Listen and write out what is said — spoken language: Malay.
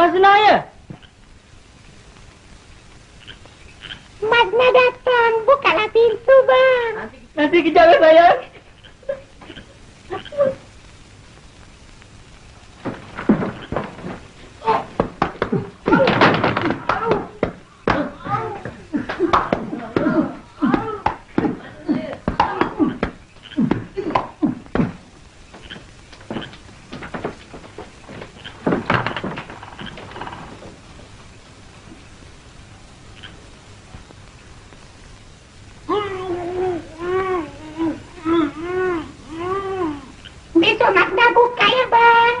Mazna ya? Mazna datang. Bukalah pintu, bang. Nanti, nanti kejap ya, sayang. cho mặt ra một cái ba.